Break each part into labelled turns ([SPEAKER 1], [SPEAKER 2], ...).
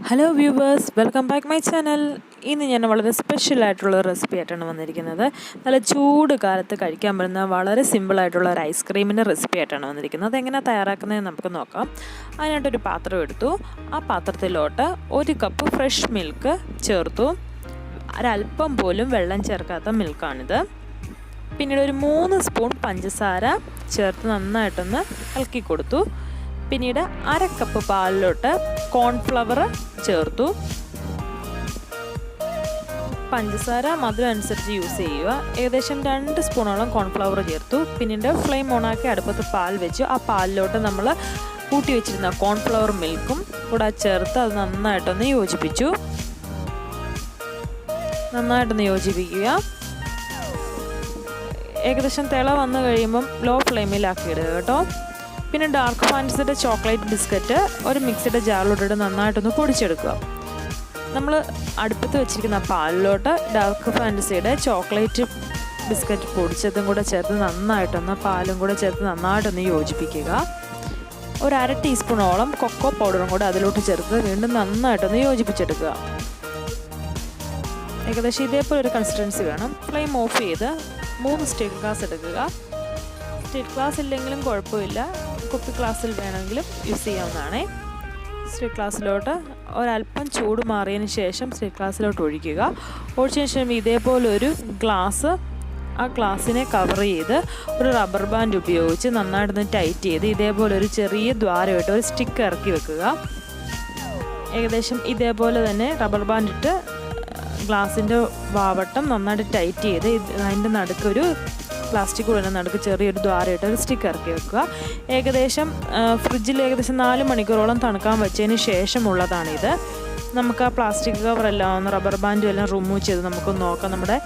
[SPEAKER 1] Hello viewers welcome back my channel ഇന്ന് ഞാൻ വളരെ സ്പെഷ്യൽ ആയിട്ടുള്ള റെസിപ്പി ആയിട്ടാണ് വന്നിരിക്കുന്നത്. നല്ല ചൂട് കാലത്ത് കഴിക്കാൻ പറ്റുന്ന വളരെ സിമ്പിളായിട്ടുള്ള ഒരു ഐസ്ക്രീമിന്റെ റെസിപ്പി ആയിട്ടാണ് വന്നിരിക്കുന്നത്. അതെങ്ങനെയാണ് തയ്യാറാക്കുന്നതെന്ന് നമുക്ക് നോക്കാം. അതിനായിട്ടൊരു പാത്രം എടുത്തു. ആ പാത്രത്തിലോട്ട് ഒരു കപ്പ് ഫ്രഷ് മിൽക്ക് ചേർത്തു. ഒരല്പം പോലും വെള്ളം ചേർക്കാത്ത മിൽക്കാണിത് പിന്നീട് ഒരു മൂന്ന് സ്പൂൺ പഞ്ചസാര ചേർത്ത് നന്നായിട്ടൊന്ന് ഇളക്കി കൊടുത്തു. പിന്നീട് അര കപ്പ് പാലിലോട്ട് കോൺഫ്ലവർ ചേർത്തു. പഞ്ചസാര മധുരം അനുസരിച്ച് യൂസ് ചെയ്യുക. ഏകദേശം രണ്ട് സ്പൂണോളം കോൺഫ്ലവർ ചേർത്തു. പിന്നീട് ഫ്ലെയിം ഓണാക്കി അടുപ്പത്ത് പാൽ വെച്ചു ആ പാലിലോട്ട് നമ്മൾ കൂട്ടി വെച്ചിരുന്ന കോൺഫ്ലവർ മിൽക്കും കൂടെ ചേർത്ത് അത് നന്നായിട്ടൊന്ന് യോജിപ്പിച്ചു. നന്നായിട്ടൊന്ന് യോജിപ്പിക്കുക. ഏകദേശം തിള വന്നു കഴിയുമ്പം ലോ ഫ്ലെയിമിലാക്കി ഇടുക കേട്ടോ. പിന്നെ ഡാർക്ക് ഫാൻസിന്റെ ചോക്ലേറ്റ് ബിസ്ക്കറ്റ് ഒരു മിക്സിയുടെ ജാറിലോട്ടിട്ട് നന്നായിട്ടൊന്ന് പൊടിച്ചെടുക്കുക. നമ്മൾ അടുപ്പത്ത് വെച്ചിരിക്കുന്ന പാലിലോട്ട് ഡാർക്ക് ഫാൻസിയുടെ ചോക്ലേറ്റ് ബിസ്ക്കറ്റ് പൊടിച്ചതും കൂടെ ചേർത്ത് നന്നായിട്ടൊന്ന് പാലും കൂടെ ചേർത്ത് നന്നായിട്ടൊന്ന് യോജിപ്പിക്കുക. ഒരു അര ടീസ്പൂണോളം കൊക്കോ പൗഡറും കൂടെ അതിലോട്ട് ചേർത്ത് വീണ്ടും നന്നായിട്ടൊന്ന് യോജിപ്പിച്ചെടുക്കുക. ഏകദേശം ഇതേപോലെ ഒരു കൺസിസ്റ്റൻസി വേണം. ഫ്ലെയിം ഓഫ് ചെയ്ത് മൂന്ന് സ്റ്റീൽ ഗ്ലാസ് എടുക്കുക. സ്റ്റീൽ ഗ്ലാസ് ഇല്ലെങ്കിലും കുഴപ്പമില്ല. കുപ്പി ഗ്ലാസ്സിൽ വേണമെങ്കിലും യൂസ് ചെയ്യാവുന്നതാണ്. സ്ത്രീ ഗ്ലാസ്സിലോട്ട് ഒരല്പം ചൂട് മാറിയതിന് ശേഷം സ്ത്രീ ഗ്ലാസ്സിലോട്ട് ഒഴിക്കുക. ഒഴിച്ചതിന് ശേഷം ഇതേപോലെ ഒരു ഗ്ലാസ് ആ ഗ്ലാസ്സിനെ കവർ ചെയ്ത് ഒരു റബ്ബർ ബാൻഡ് ഉപയോഗിച്ച് നന്നായിട്ടൊന്ന് ടൈറ്റ് ചെയ്ത് ഇതേപോലെ ഒരു ചെറിയ ദ്വാരമായിട്ട് ഒരു സ്റ്റിക്ക് ഇറക്കി വെക്കുക. ഏകദേശം ഇതേപോലെ തന്നെ റബ്ബർ ബാൻഡ് ഇട്ട് ഗ്ലാസിന്റെ വാവട്ടം നന്നായിട്ട് ടൈറ്റ് ചെയ്ത് അതിന്റെ നടുക്കൊരു പ്ലാസ്റ്റിക് കൂടെ നടുക്ക് ചെറിയൊരു ദ്വാരമായിട്ട് ഒരു സ്റ്റിക്ക് ഇറക്കി വെക്കുക. ഏകദേശം ഫ്രിഡ്ജിൽ ഏകദേശം നാല് മണിക്കൂറോളം തണുക്കാൻ വെച്ചതിന് ശേഷമുള്ളതാണിത്. നമുക്ക് ആ പ്ലാസ്റ്റിക് കവറെല്ലാം ഒന്ന് റബ്ബർ ബാൻഡും എല്ലാം റിമൂവ് ചെയ്ത് നമുക്ക് നോക്കാം നമ്മുടെ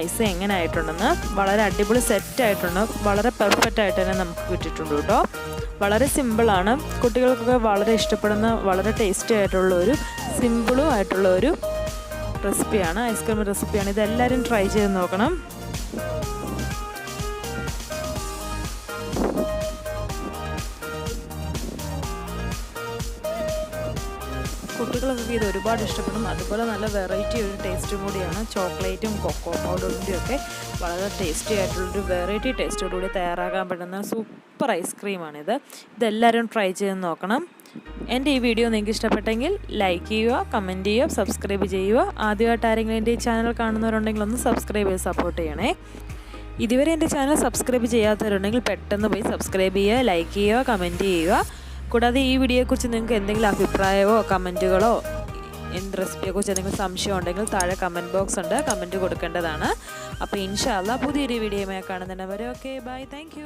[SPEAKER 1] ഐസ് എങ്ങനെ ആയിട്ടുണ്ടെന്ന് വളരെ അടിപൊളി സെറ്റ് ആയിട്ടുണ്ട്. വളരെ പെർഫെക്റ്റ് ആയിട്ട് തന്നെ നമുക്ക് കിട്ടിയിട്ടുണ്ട് കേട്ടോ. വളരെ സിമ്പിളാണ് കുട്ടികൾക്കൊക്കെ വളരെ ഇഷ്ടപ്പെടുന്ന വളരെ ടേസ്റ്റി ആയിട്ടുള്ള ഒരു സിമ്പിളും ആയിട്ടുള്ള ഒരു റെസിപ്പിയാണ് ഐസ്ക്രീം റെസിപ്പിയാണ് ഇതെല്ലാവരും ട്രൈ ചെയ്ത് നോക്കണം. കുട്ടികളൊക്കെ ഇത് ഒരുപാട് ഇഷ്ടപ്പെടും. അതുപോലെ നല്ല വെറൈറ്റി ഒരു ടേസ്റ്റും കൂടിയാണ്. ചോക്ലേറ്റും കൊക്കോ പൗഡറിന്റെയും ഒക്കെ വളരെ ടേസ്റ്റി ആയിട്ടുള്ളൊരു വെറൈറ്റി ടേസ്റ്റോടുകൂടി തയ്യാറാക്കാൻ പറ്റുന്ന സൂപ്പർ ഐസ്ക്രീമാണിത് ഇതെല്ലാവരും ട്രൈ ചെയ്ത് നോക്കണം. എന്റെ ഈ വീഡിയോ നിങ്ങൾക്ക് ഇഷ്ടപ്പെട്ടെങ്കിൽ ലൈക്ക് ചെയ്യുക കമന്റ് ചെയ്യുക സബ്സ്ക്രൈബ് ചെയ്യുക. ആദ്യമായിട്ട് ആരെങ്കിലും എന്റെ ഈ ചാനൽ കാണുന്നവരുണ്ടെങ്കിൽ ഒന്ന് സബ്സ്ക്രൈബ് ചെയ്ത് സപ്പോർട്ട് ചെയ്യണേ. ഇതുവരെ എന്റെ ചാനൽ സബ്സ്ക്രൈബ് ചെയ്യാത്തവരുണ്ടെങ്കിൽ പെട്ടെന്ന് പോയി സബ്സ്ക്രൈബ് ചെയ്യുക ലൈക്ക് ചെയ്യുക കമന്റ് ചെയ്യുക. കൂടാതെ ഈ വീഡിയോയെക്കുറിച്ച് നിങ്ങൾക്ക് എന്തെങ്കിലും അഭിപ്രായമോ കമന്റുകളോ എന്ത് റെസിപ്പിയെക്കുറിച്ച് എന്തെങ്കിലും സംശയം ഉണ്ടെങ്കിൽ താഴെ കമന്റ് ബോക്സ് ഉണ്ട്. കമന്റ് കൊടുക്കേണ്ടതാണ്. അപ്പോൾ ഇൻഷാല്ല പുതിയൊരു വീഡിയോയുമായി കാണുന്നതിന് ഓക്കെ ബൈ. താങ്ക്